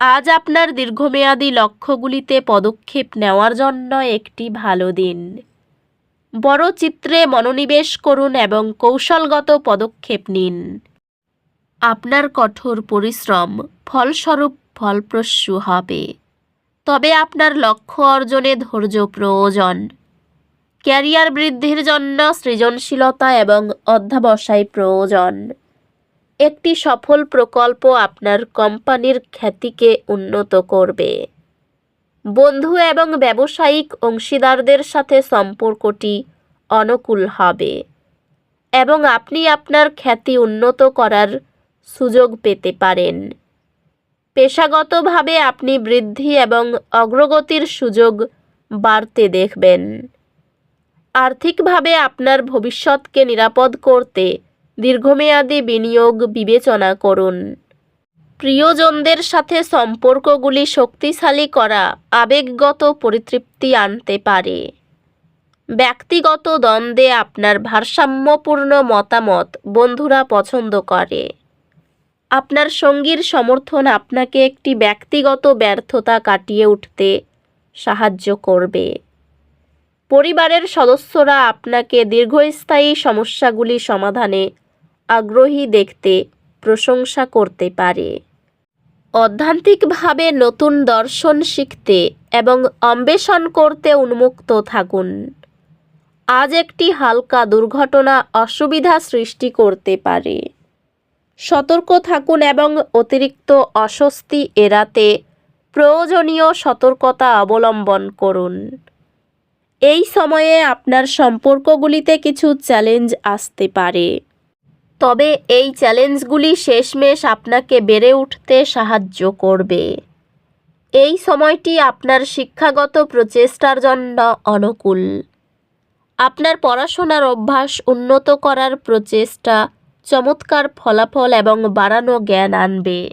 আজ আপনার দীর্ঘমেয়াদী লক্ষ্যগুলিতে পদক্ষেপ নেওয়ার জন্য একটি ভালো দিন। বড় চিত্রে মনোনিবেশ করুন এবং কৌশলগত পদক্ষেপ নিন। আপনার কঠোর পরিশ্রম ফলস্বরূপ ফলপ্রসূ হবে। তবে আপনার লক্ষ্য অর্জনে ধৈর্য প্রয়োজন। ক্যারিয়ার বৃদ্ধির জন্য সৃজনশীলতা এবং অধ্যাবসায় প্রয়োজন। একটি সফল প্রকল্প আপনার কোম্পানির খ্যাতিকে উন্নত করবে। বন্ধু এবং ব্যবসায়িক অংশীদারদের সাথে সম্পর্কটি অনুকূল হবে এবং আপনি আপনার খ্যাতি উন্নত করার সুযোগ পেতে পারেন। পেশাগতভাবে আপনি বৃদ্ধি এবং অগ্রগতির সুযোগ বাড়তে দেখবেন। আর্থিকভাবে আপনার ভবিষ্যৎকে নিরাপদ করতে দীর্ঘমেয়াদী বিনিয়োগ বিবেচনা করুন। প্রিয়জনদের সাথে সম্পর্কগুলি শক্তিশালী করা আবেগগত পরিতৃপ্তি আনতে পারে। ব্যক্তিগত দ্বন্দ্বে আপনার ভারসাম্যপূর্ণ মতামত বন্ধুরা পছন্দ করে। আপনার সঙ্গীর সমর্থন আপনাকে একটি ব্যক্তিগত ব্যর্থতা কাটিয়ে উঠতে সাহায্য করবে। পরিবারের সদস্যরা আপনাকে দীর্ঘস্থায়ী সমস্যাগুলি সমাধানে আগ্রহী দেখতে, প্রশংসা করতে পারে। অধ্যান্তিকভাবে নতুন দর্শন শিখতে এবং অন্বেষণ করতে উন্মুক্ত থাকুন। আজ একটি হালকা দুর্ঘটনা অসুবিধা সৃষ্টি করতে পারে। সতর্ক থাকুন এবং অতিরিক্ত অস্বস্তি এড়াতে প্রয়োজনীয় সতর্কতা অবলম্বন করুন। এই সময়ে আপনার সম্পর্কগুলিতে কিছু চ্যালেঞ্জ আসতে পারে। তবে এই চ্যালেঞ্জগুলি শেষমেশ আপনাকে বেড়ে উঠতে সাহায্য করবে। এই সময়টি আপনার শিক্ষাগত প্রচেষ্টার জন্য অনুকূল। আপনার পড়াশোনার অভ্যাস উন্নত করার প্রচেষ্টা চমৎকার ফলাফল এবং বাড়ানো জ্ঞান আনবে।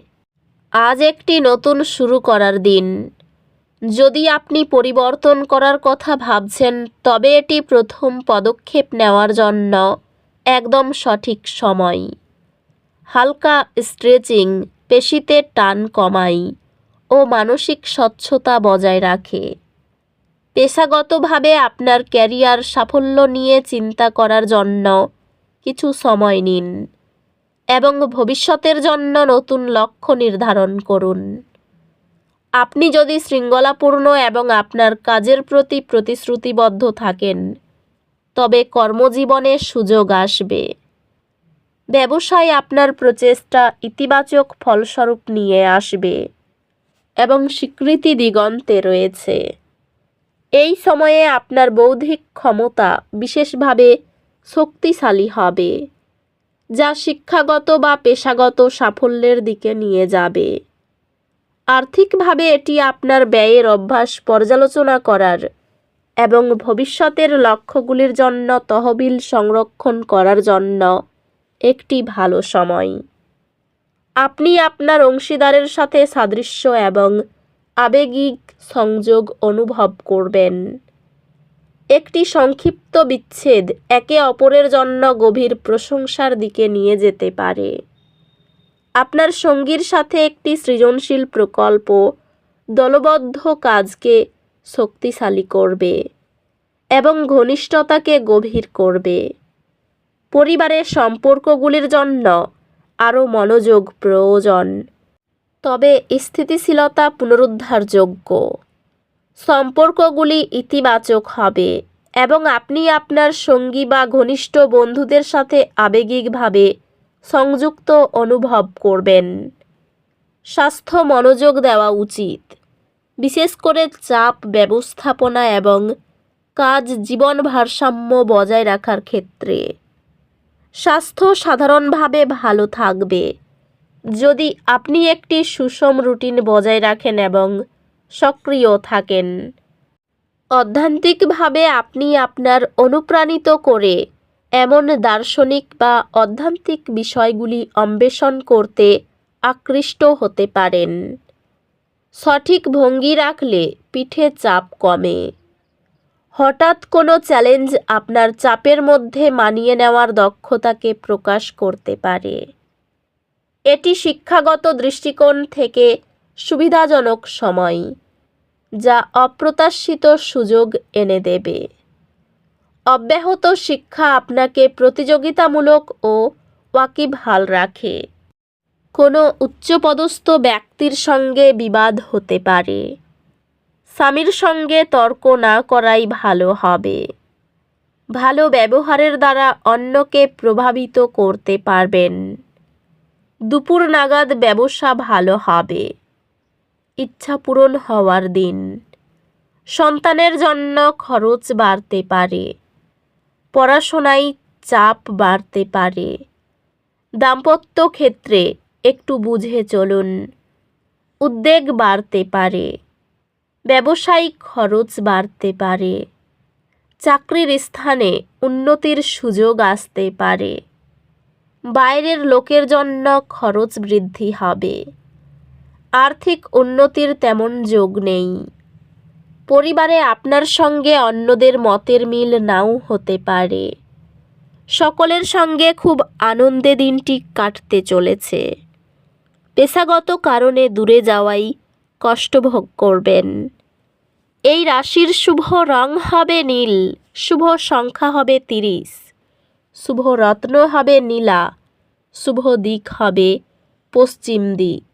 আজ একটি নতুন শুরু করার দিন। যদি আপনি পরিবর্তন করার কথা ভাবছেন, তবে এটি প্রথম পদক্ষেপ নেওয়ার জন্য। একদম সঠিক সময়। হালকা স্ট্রেচিং, পেশিতে টান কমাই ও মানসিক স্বচ্ছতা বজায় রাখে। পেশাগতভাবে আপনার ক্যারিয়ার সাফল্য নিয়ে চিন্তা করার জন্য কিছু সময় নিন এবং ভবিষ্যতের জন্য নতুন লক্ষ্য নির্ধারণ করুন। আপনি যদি শৃঙ্খলাপূর্ণ এবং আপনার কাজের প্রতি প্রতিশ্রুতিবদ্ধ থাকেন তবে কর্মজীবনে সুযোগ আসবে। ব্যবসায় আপনার প্রচেষ্টা ইতিবাচক ফলস্বরূপ নিয়ে আসবে এবং স্বীকৃতি দিগন্তে রয়েছে। এই সময়ে আপনার বৌদ্ধিক ক্ষমতা বিশেষভাবে শক্তিশালী হবে, যা শিক্ষাগত বা পেশাগত সাফল্যের দিকে নিয়ে যাবে। আর্থিকভাবে এটি আপনার ব্যয়ের অভ্যাস পর্যালোচনা করার এবং ভবিষ্যতের লক্ষ্যগুলির জন্য তহবিল সংরক্ষণ করার জন্য একটি ভালো সময়। আপনি আপনার অংশীদারের সাথে সাদৃশ্য এবং আবেগিক সংযোগ অনুভব করবেন। একটি সংক্ষিপ্ত বিচ্ছেদ একে অপরের জন্য গভীর প্রশংসার দিকে নিয়ে যেতে পারে। আপনার সঙ্গীর সাথে একটি সৃজনশীল প্রকল্প দলবদ্ধ কাজকে শক্তিশালী করবে এবং ঘনিষ্ঠতাকে গভীর করবে। পরিবারের সম্পর্কগুলির জন্য আরও মনোযোগ প্রয়োজন। তবে স্থিতিশীলতা পুনরুদ্ধারযোগ্য। সম্পর্কগুলি ইতিবাচক হবে এবং আপনি আপনার সঙ্গী বা ঘনিষ্ঠ বন্ধুদের সাথে আবেগিকভাবে সংযুক্ত অনুভব করবেন। স্বাস্থ্য মনোযোগ দেওয়া উচিত। বিশেষ করে চাপ, ব্যবস্থাপনা এবং কাজ জীবন ভারসাম্য বজায় রাখার ক্ষেত্রে। স্বাস্থ্য সাধারণভাবে ভালো থাকবে। যদি আপনি একটি সুষম রুটিন বজায় রাখেন এবং সক্রিয় থাকেন, অধ্যান্তিকভাবে আপনি আপনার অনুপ্রাণিত করে এমন দার্শনিক বা অধ্যান্তিক বিষয়গুলি অন্বেষণ করতে আকৃষ্ট হতে পারেন। সঠিক ভঙ্গি রাখলে পিঠে চাপ কমে। হঠাৎ কোনো চ্যালেঞ্জ আপনার চাপের মধ্যে মানিয়ে নেওয়ার দক্ষতাকে প্রকাশ করতে পারে। এটি শিক্ষাগত দৃষ্টিকোণ থেকে সুবিধাজনক সময়, যা অপ্রত্যাশিত সুযোগ এনে দেবে। অব্যাহত শিক্ষা আপনাকে প্রতিযোগিতামূলক ও ওয়াকিবহাল রাখে। কোনো উচ্চপদস্থ ব্যক্তির সঙ্গে বিবাদ হতে পারে। স্বামীর সঙ্গে তর্ক না করাই ভালো হবে। ভালো ব্যবহারের দ্বারা অন্যকে প্রভাবিত করতে পারবেন। দুপুর নাগাদ ব্যবসা ভালো হবে। ইচ্ছা পূরণ হওয়ার দিন। সন্তানের জন্য খরচ বাড়তে পারে। পড়াশোনায় চাপ বাড়তে পারে। দাম্পত্য ক্ষেত্রে একটু বুঝে চলুন, উদ্বেগ বাড়তে পারে, ব্যবসায়িক খরচ বাড়তে পারে, চাকরির স্থানে উন্নতির সুযোগ আসতে পারে, বাইরের লোকের জন্য খরচ বৃদ্ধি হবে, আর্থিক উন্নতির তেমন যোগ নেই, পরিবারে আপনার সঙ্গে অন্যদের মতের মিল নাও হতে পারে, সকলের সঙ্গে খুব আনন্দে দিনটি কাটতে চলেছে। পেশাগত কারণে দূরে যাওয়াই কষ্টভোগ করবেন। এই রাশির শুভ রং হবে নীল, শুভ সংখ্যা হবে তিরিশ, শুভ রত্ন হবে নীলা, শুভ দিক হবে পশ্চিম দিক।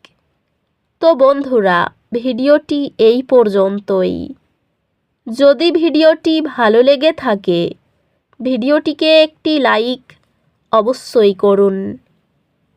তো বন্ধুরা, ভিডিওটি এই পর্যন্তই। যদি ভিডিওটি ভালো লেগে থাকে, ভিডিওটিকে একটি লাইক অবশ্যই করুন।